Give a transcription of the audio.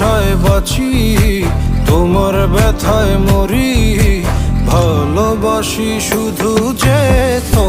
আশায় বাঁচি তোমার ব্যথায় মরি। ভালোবাসি শুধু যে তোমারে